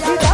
भी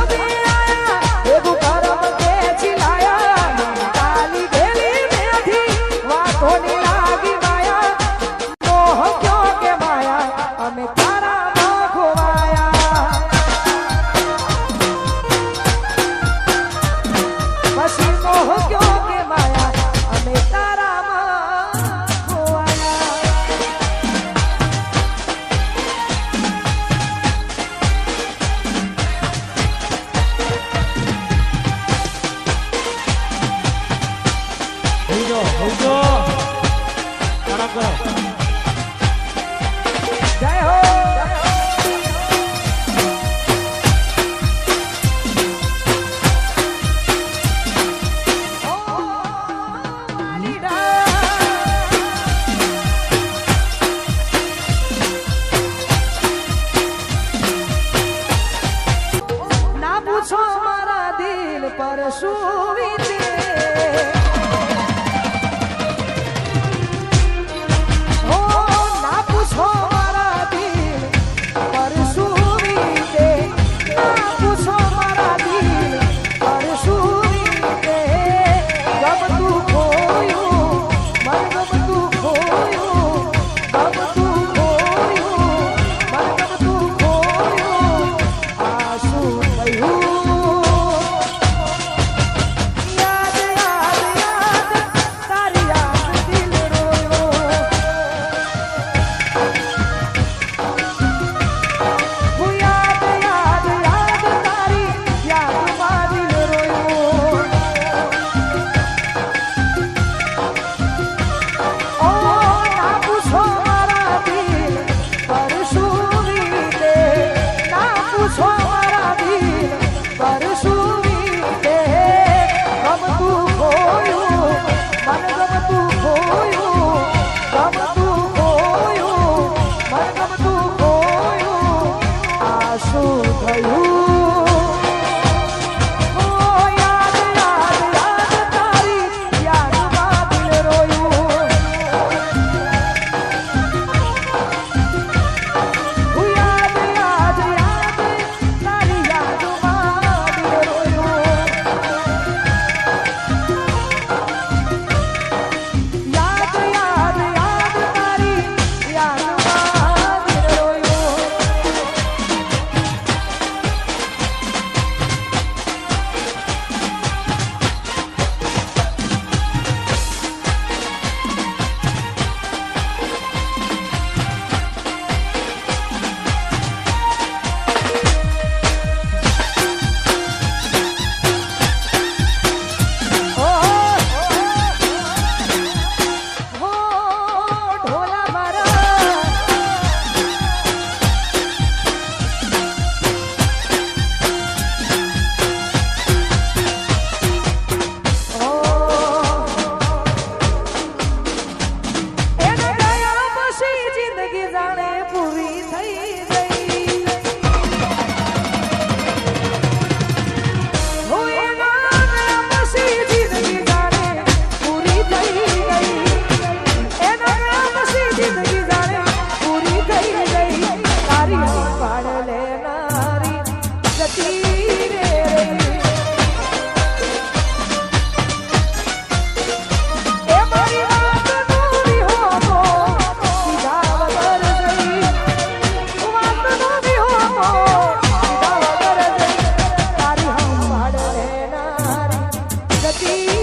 happy.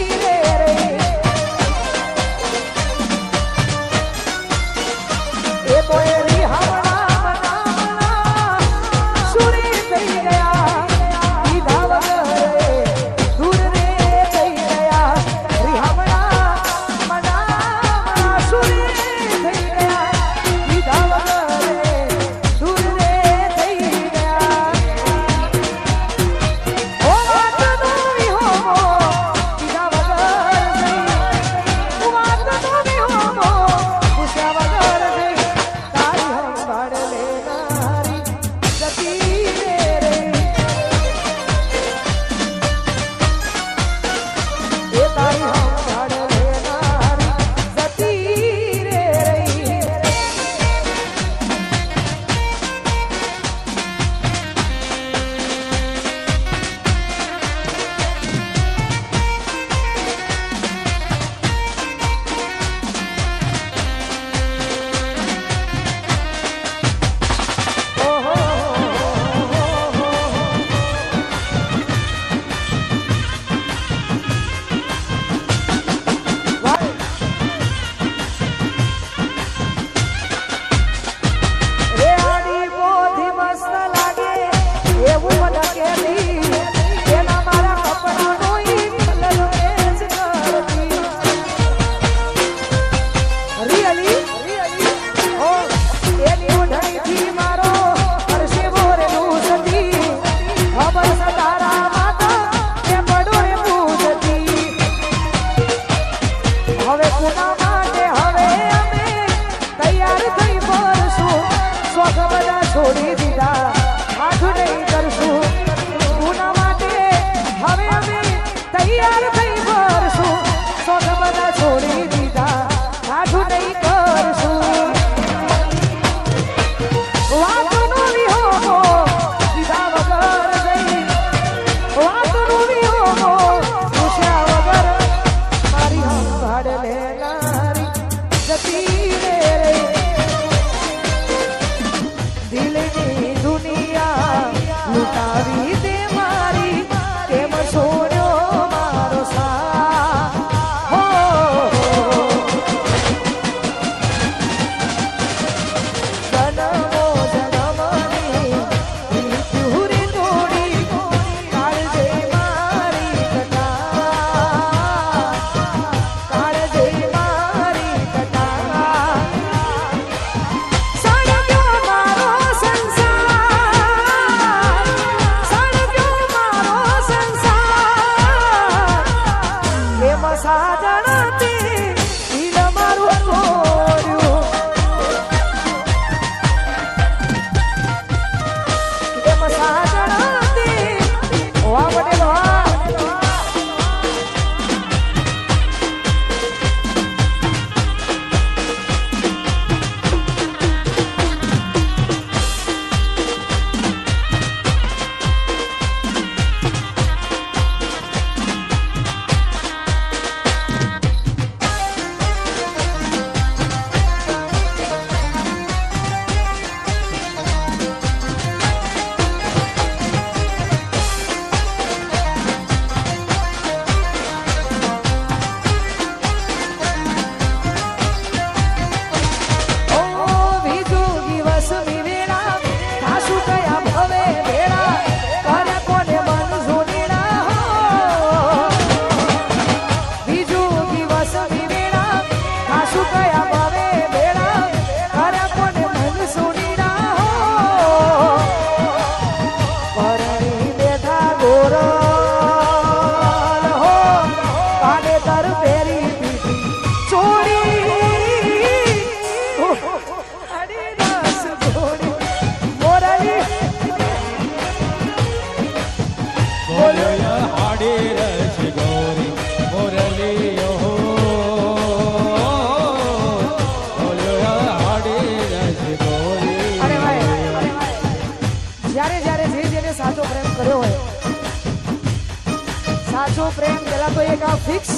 Fix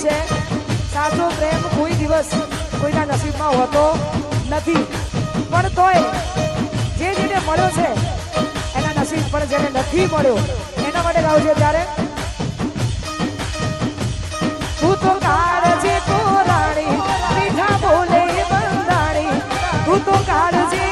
સાચો પ્રેમ કોઈ દિવસ કોઈના નસીબમાં હોતો નથી. પણ તોય જે જેને મળ્યો છે, એના નસીબ પણ જેને નથી મળ્યો, એના માટે ગાવજે ત્યારે તું તો કાર છે તો રાણી મીઠા બોલે બંધાણી, તું તો કાર છે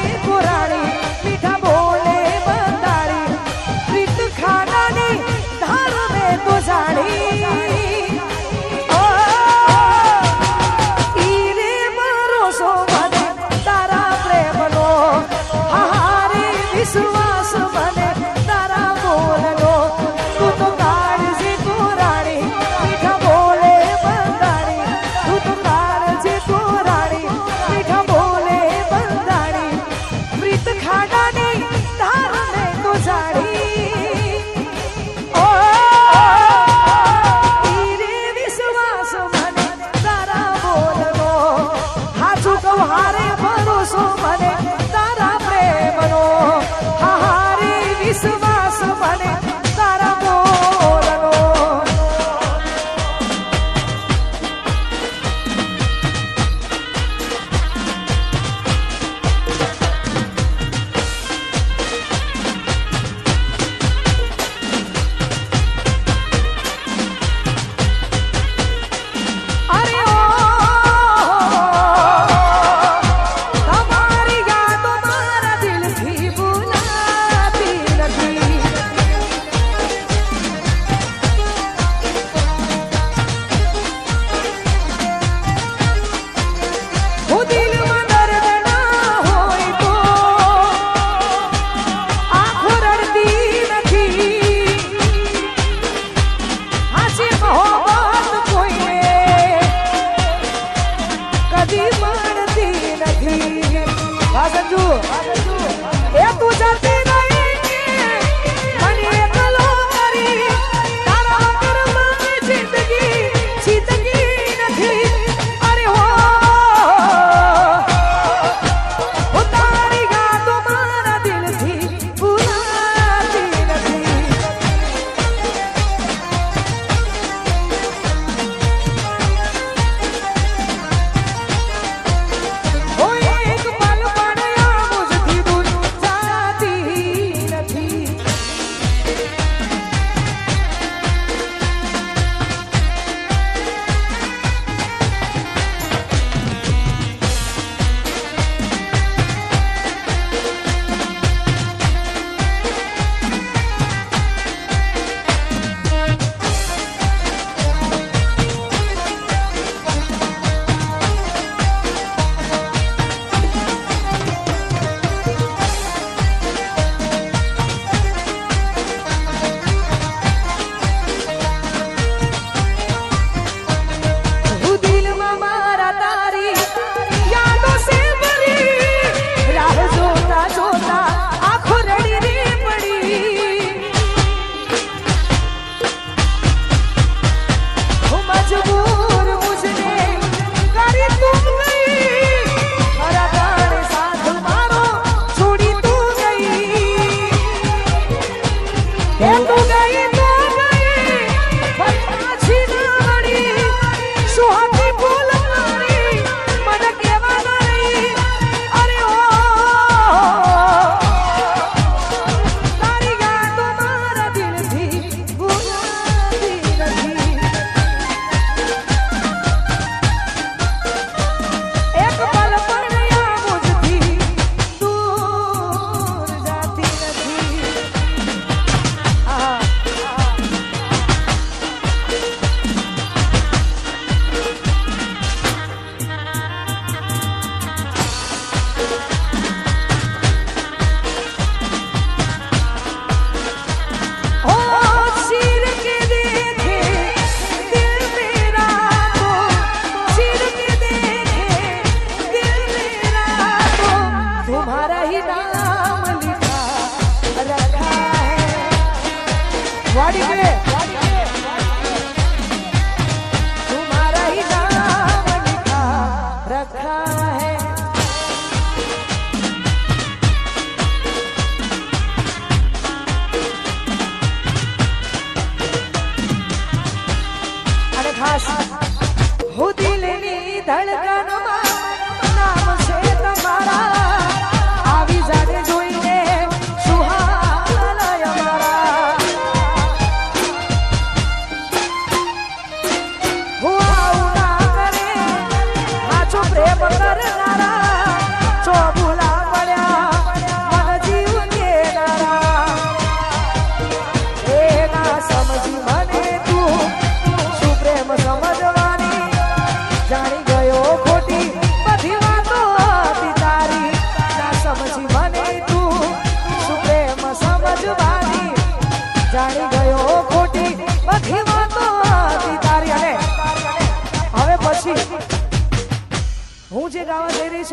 હા સંજુ. હા સંજુ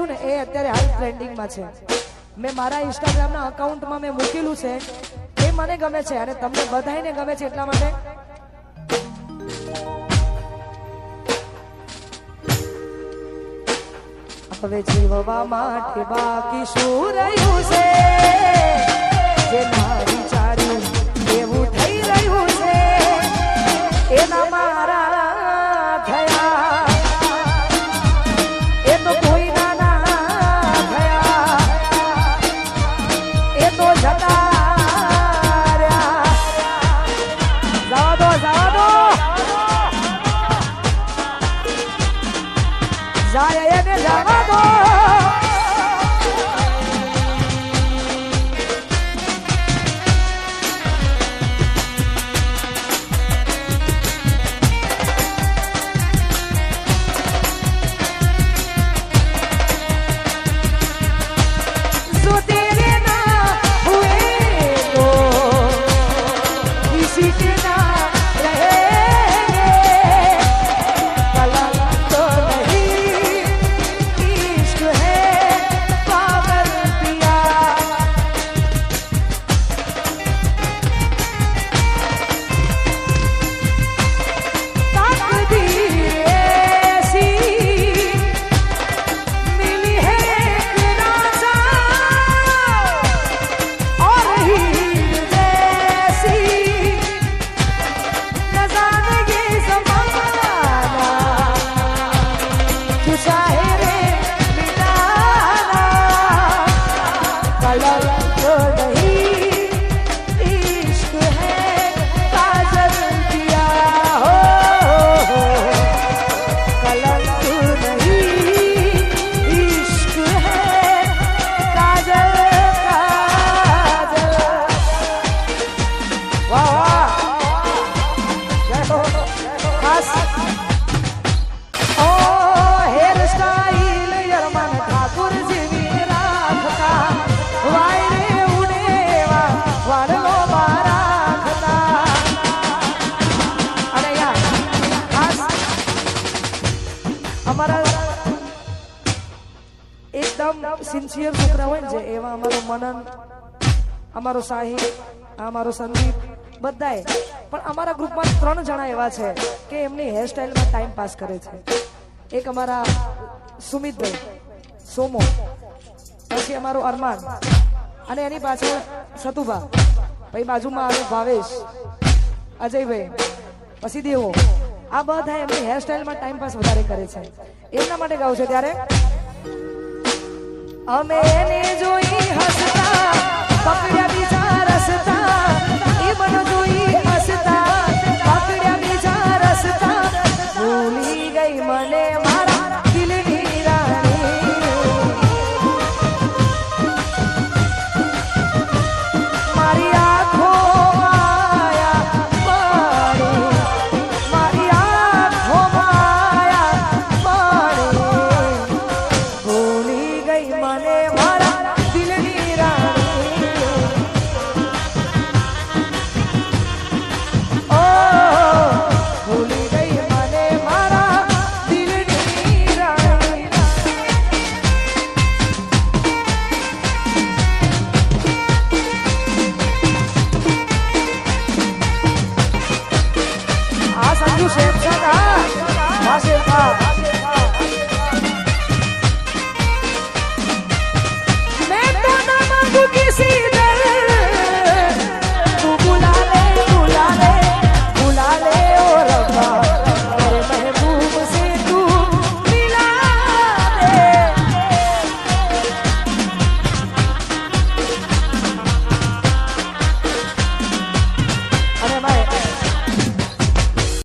ને એ અત્યારે હાલ ટ્રેન્ડિંગમાં છે. મેં મારા ઇન્સ્ટાગ્રામના અકાઉન્ટમાં મેં મૂકેલું છે. એ મને ગમે છે અને તમને બધાને ગમે છે એટલા માટે. હવે જીવવા માટે બાકી શું રહ્યું છે? 그 એકદમ સિન્સિયર છોકરા હોય ને જે, એવા અમારું મનન, અમારો સાહિબ અમારો સંદીપ બધાએ. પણ અમારા ગ્રુપમાં ત્રણ જણા એવા છે કે એમની હેરસ્ટાઈલમાં ટાઈમ પાસ કરે છે. એક અમારા સુમિતભાઈ, સોમો, પછી અમારું અરમાન, અને એની પાછળ સતુભા, પછી બાજુમાં આવે ભાવેશ, અજયભાઈ, પછી દેવો. આ બધા એમની હેરસ્ટાઈલમાં ટાઈમ પાસ વધારે કરે છે. એમના માટે ગાવ છે ત્યારે અમે એને જોઈ હસતા